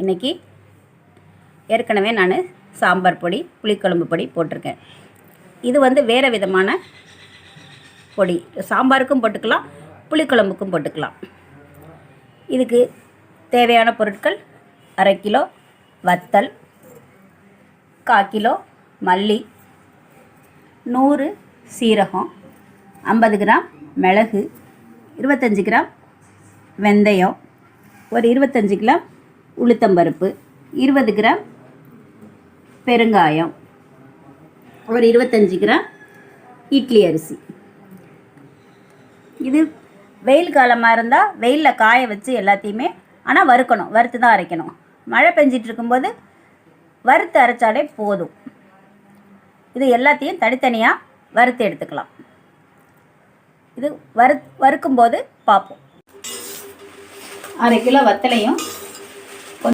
இன்றைக்கி ஏற்கனவே நான் சாம்பார் பொடி புளிக்குழம்பு பொடி போட்டிருக்கேன். இது வந்து வேறு விதமான பொடி. சாம்பாருக்கும் போட்டுக்கலாம் புளிக்குழம்புக்கும் போட்டுக்கலாம். இதுக்கு தேவையான பொருட்கள் அரை கிலோ வத்தல் கால் கிலோ மல்லி நூறு சீரகம் ஐம்பது கிராம் மிளகு இருபத்தஞ்சி கிராம் வெந்தயம் ஒரு இருபத்தஞ்சி கிராம் உளுத்தம்பருப்பு இருபது கிராம் பெருங்காயம் ஒரு இருபத்தஞ்சி கிராம் இட்லி அரிசி. இது வெயில் காலமாக இருந்தால் வெயிலில் காய வச்சு எல்லாத்தையுமே ஆனால் வறுக்கணும் வறுத்து தான் அரைக்கணும். மழை பெஞ்சிட்டு இருக்கும்போது வறுத்து அரைச்சாலே போதும். இது எல்லாத்தையும் தனித்தனியாக வறுத்து எடுத்துக்கலாம். இது வறு வறுக்கும்போது பார்ப்போம். அரை கிலோ வத்தலையும்